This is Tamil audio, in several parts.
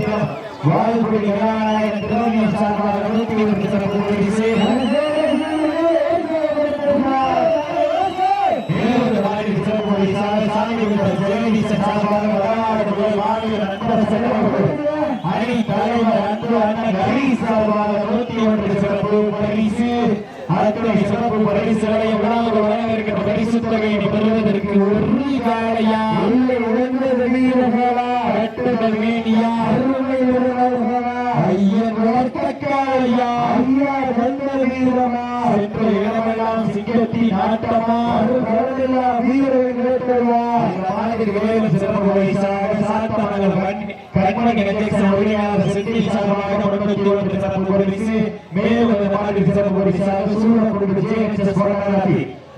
சத்திரம் வாய்ப்புடி விநாயகர் திருவள்ளியம் சார்பாக நூற்றி செல்வர்கள் அணி தலைவர் அன்பு அண்ணன் ஹரி சார்பாக நூற்றி ஒன்று சிறப்பு பரிசு. அத்துணை சிறப்பு பரிசுகளை உணவு வழங்கியிருக்கிற பரிசு தொகையை பெறுவதற்கு ஒரு உழந்தது வீரர்களா வெட்டுதல் கண் கணேசன் உரிமையாளர் செந்தில் சார்பாக சிறப்பு மேலும் சிறப்பு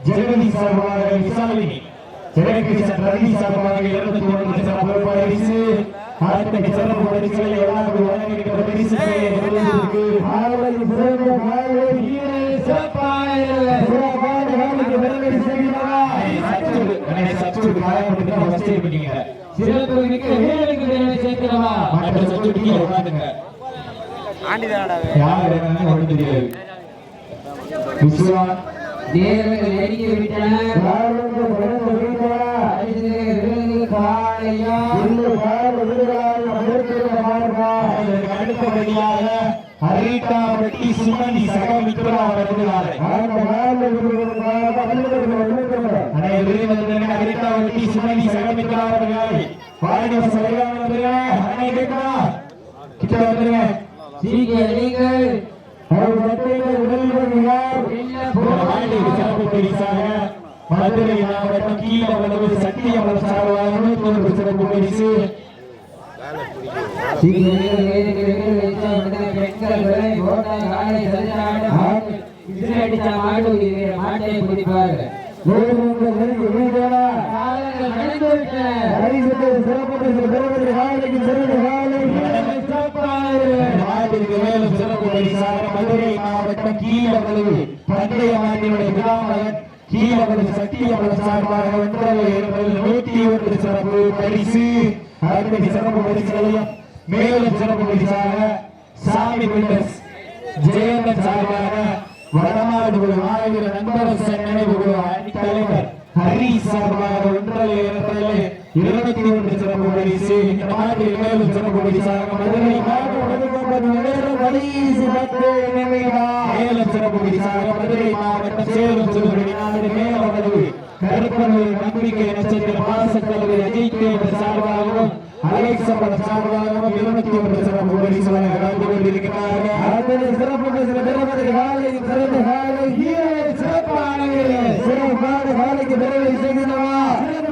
ஜெகதி சார்பாக விசாலினி ரவி சார்பாக இருபத்தி ஒன்று சிறப்பு அடுத்த சிறப்பு பரிசு சிறந்த காயப்பட்டு சிறப்பு மிக்க சேர்க்கிறவா? மற்ற சச்சு நீங்க உட்காந்துங்க யார் என்னன்னு தெரியாது. விஸ்வா நெருங்கி விட்டன. அனைவரும் ஹரிட்டாபட்டி சுமதி சகமித்ரா வருகிறார் வாடி சலையான அனைவருக்கா கிட்ட வந்துருங்க சீக்கிரம் நீங்கள் சிறப்பு பரிசாக மதுரை மாவட்டம் கீழவளவு சத்தியமலம் சார்பாக நூற்றி ஒன்று சிறப்பு பரிசு. மாட்டை பிடிப்பார்கள். மாவட்டம் கீழவளவு பந்தய மாட்டினுடைய விழாமலன் கீழவளவு சத்தியமலம் சார்பாக ஒன்றரை ஒன்று சிறப்பு பரிசு அடுத்த சிறப்பு பரிசுகளையும் மேலும் சிறப்பு பரிசாக சாமி பில்டர்ஸ் ஜெயந்தன் சார்பாக வடமாடு ஆயிர நண்பர் நினைவு குழு சார்பாக ஒன்றரை இரண்டரை இருபத்தி ஒன்று சிறப்பு பரிசு இந்த மாட்டில் மேலும் சிறப்பு பரிசாக மதுரை மாவட்டம் சிறப்பு பரிசாக மதுரை மாவட்டம் சேலம் கருப்பனூர் நம்பிக்கை நட்சத்திர அஜய் தேவர் சார்பாகவும் சார்பாகவும் இருபத்தி ஒன்று சிறப்பு கொண்டிருக்கிறார்கள். சிறப்பு பெறுவதற்கு காலை சிறந்த காலை சிறப்பான சிறப்பான காலைக்கு பெருமை செய்கிறவா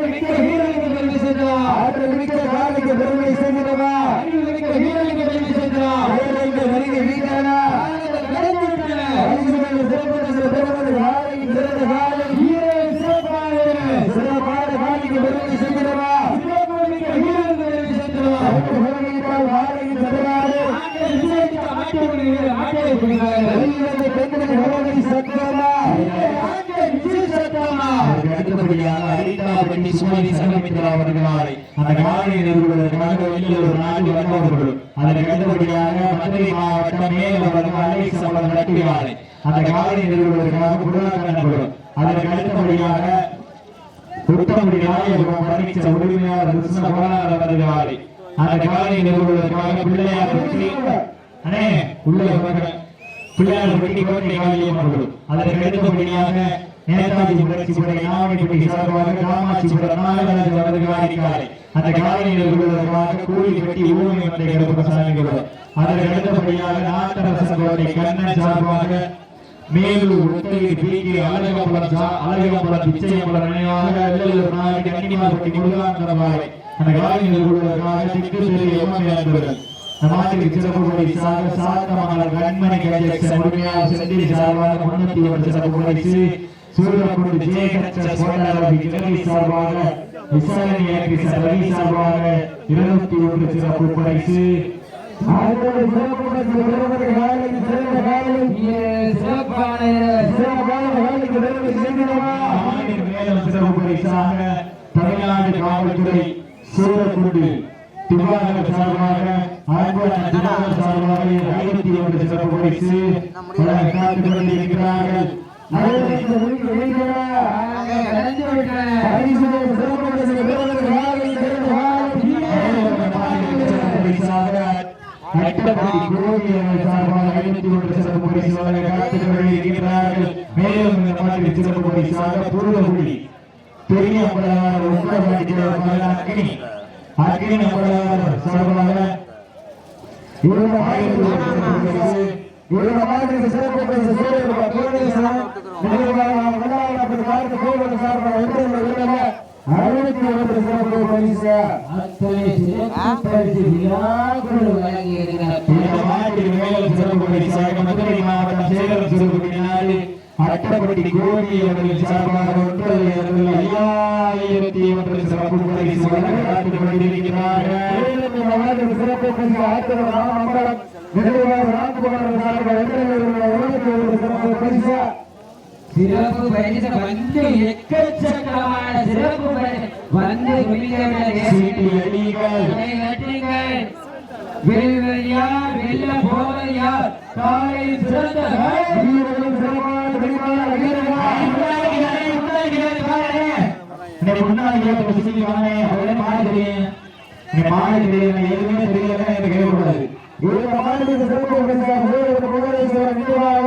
மிக்க வீரனுக்கு பெருமை செய்தவா ஆற்றல் மிக்க காலைக்கு பெருமை செய்கிறவா அறிவு மிக்க வீரனுக்கு பெருமை செய்தவா வீரனுக்கு நெருங்கி வீட்டானா நடந்து விட்டன சிறப்பு பரிசுகள் பெறுவதற்கு காலை சிறந்த காலை சிறப்பான சிறப்பான காலைக்கு பெருமை செய்கிறவா சிறப்பு மிக்க வீரனுக்கு பெருமை செய்கிறவா பெருமையிட்டால் காலையில் சதுராடு அடுத்தபடியாக அரிதாபட்டி சுமதி சங்கமித்ரா அவர்களாய் அந்த காலை நிறுவனத்திற்காக வெளியில் ஒரு நாடு வந்தவர்களும் அதற்கு அடுத்தபடியாக மதுரை மாவட்டம் மேலவரம் அலெக்ஸ் அவர்கள் நடத்துகிறாரை அந்த காலை நிறுவனத்திற்காக குருநாகர்களும் அதற்கு அடுத்தபடியாக புத்தமுடி நாயகம் பரமிச்ச உரிமையாளர் கிருஷ்ண கோலார் அவர்களாய் அந்த காலை நிறுவனத்திற்காக பிள்ளையார் வெற்றி அண்ணே உள்ள பிள்ளையார் வெட்டி கோட்டை காலியம் அவர்களும் அதற்கு அடுத்தபடியாக நேதாஜி புரட்சி படை நாவடிப்பட்டி சார்பாக காமாட்சிபுரம் நாகராஜ் அவர்கள் காலை அந்த காலை நிறுவனத்திற்காக கூலி கட்டி ஊமை மந்தை கிடப்பு சாமிகளும் அதற்கு அடுத்தபடியாக நாட்டரசன் கோட்டை கண்ணன் சார்பாக மேலூர் உத்தரவு அழகம்பலம் அழகம்பலம் பிச்சையம்பலம் நினைவாக அந்த காலையில் நிறுவனத்திற்காக திக்குதுறை எம்எம்ஏ அன்பர்கள். நமாஜிக்கு சிறப்பு சாக சாத்தமங்கலம் கண்மணி கஜெக்ஷன் உரிமையாளர் செந்தில் சார்பாக முன்னூத்தி ஒன்று சிறப்பு பரிசு சூரியகுண்டு ஜெயகட்ச சோழரவி கிழவி சார்பாக விசாரணை ஏற்பிச ரவி சார்பாக இருநூத்தி ஒன்று சிறப்பு பரிசு. தமிழ்நாடு காவல்துறை சூரக்குண்டு திவாகர் சார்பாக சார்பாக ஐநூத்தி ஒன்று சிறப்பு பரிசு வழங்க காத்துக் கொண்டிருக்கிறார்கள். ஆக கடந்து சார்பாக ஐநூத்தி ஒன்று சிறப்பு காத்துக் கொண்டிருக்கிறார்கள் மேலும் இந்த மாதிரி சிறப்பு பரிசாக பூர்வகுடி பெரிய அம்பலவார் உத்தரவாடி அக்னி அக்னி அம்பலவார் சார்பாக ஒரு சிறப்பு சிறப்பு பரிசு பார்த்து சார்பாக அறுபத்தி ஒன்று சிறப்பு பரிசு மாட்டின் அட்டப்பட்டி கோவி அவர்கள் சார்பாக ஐயாயிரத்தி ஒன்று சிறப்பு பரிசு சிறப்பு பரிசு ஆத்திரம் ராம்குமார் சார்பாக வெற்றியுள்ள அறுபத்தி ஒன்று சிறப்பு பரிசு சிறப்பு பரிசு வந்து எக்கச்சக்கமான சிறப்பு பரிசு வந்து குவிக்கவில்லை. சீட்டி அடிகள் அதை வெற்றிகள். வெல்வது யார்? வெல்லப் போவது யார்? காலை சிறந்த காலை. வீரர்களும் சிறப்பான வெளிமான வீரர்கள் இந்த மாநில சிறப்பு பரிசாக கோடீஸ்வரன் நினைவாக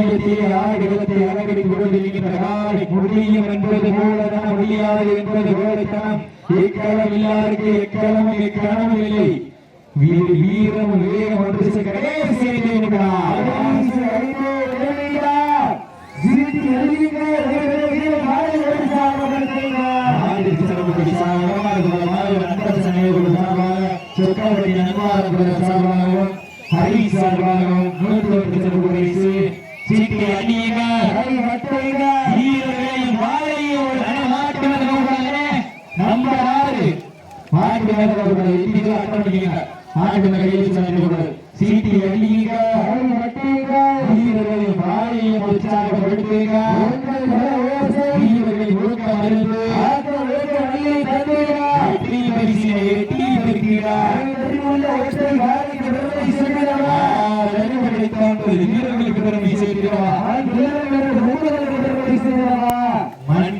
சமயத்தில் ஆடுகளத்தை அலங்கரித்துக் கொண்டிருக்கின்ற காலை முடியும் என்பது போலதான் முடியாது என்பது போலத்தான் எக்களம் இல்லாருக்கு எக்களமும் எக்களமும் இல்லை. வீர வீரம் வேகம் ஒன்று கடைசி சார்பாகவும் ஹரி சார்பாகவும் நூற்றி பரிசு சீட்டி அணியுங்க கை வட்டைங்க. வீரர்களின் வாழையோடு நடமாட்டுவது நோக்காக நம்பர் ஆறு மாட்டு மேலவர்களை இந்திக்கு அர்ப்பணிக்கிறீங்க கையில் சென்று சீட்டி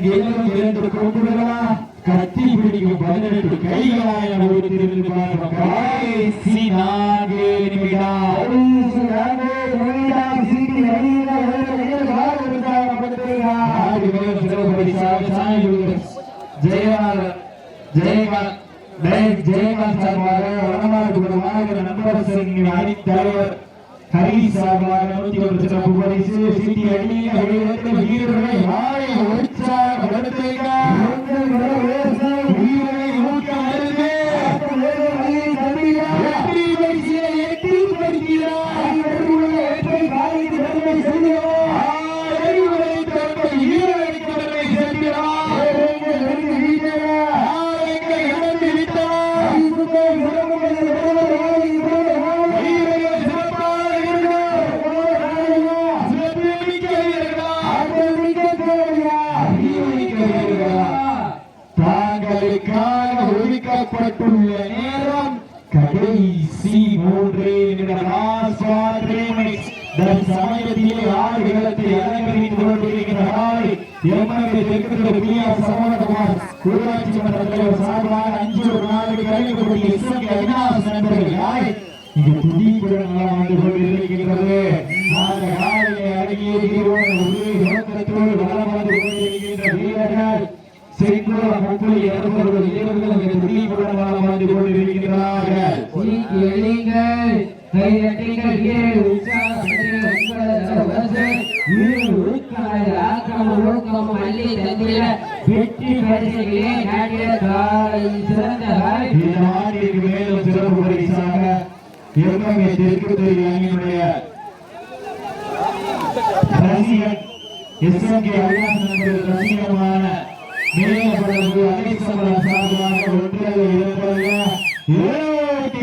எல்லும் இரண்டு கொண்டுகளா கத்தி பிடிக்கும் பதினெட்டு கைகளாய் அனுபவித்திருந்து பார்ப்போம் கடைசி நான்கு நிமிடம் கடைசி நான்கு நிமிடம் சார்பாக நண்பர் அணி தலைவர் ஹரி சார்பாக நூத்தி ஒன்று சிறப்பு பரிசு சிட்டி வீரர்களை வாழை உற்சாகப்படுத்துங்க. கடைசி மூன்று நிமிடம் சமயத்திலே ஆறு இடத்தை அலங்கரித்துக் கொண்டிருக்கிற காலை எம்எல்ஏ தெற்கு பிஆர் சமணகுமார் ஊராட்சி மன்ற தலைவர் சார்பாக அஞ்சு ஒரு நாளுக்கு கலைக்கக்கூடிய இசை அவிநாச நண்பர்கள் யாரை இங்கு துடிப்புடன் வந்து கொண்டிருக்கின்றது அந்த காலையை அடங்கிய தீர்வோடு ஒரே நோக்கத்தோடு கொண்டிருக்கின்ற வீரர்கள் இங்கு வந்து கொண்டிருக்கிறார்கள் சீக்கி எழுங்கள் கைதட்டுங்கள் வீரர்கள் உற்சாகப்படுத்துங்கள் உங்களது வரிசை வீரர்கள் வெற்றி பரிசுகளே காலை சிறந்த இந்த ஆண்டிற்கு மேலும் சிறப்பு பரிசாக எம்எம்ஏ தெற்கு அணியினுடைய ரசிகன் எஸ்எம்கே மேலப்படகு சார்பாக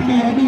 சீட்டி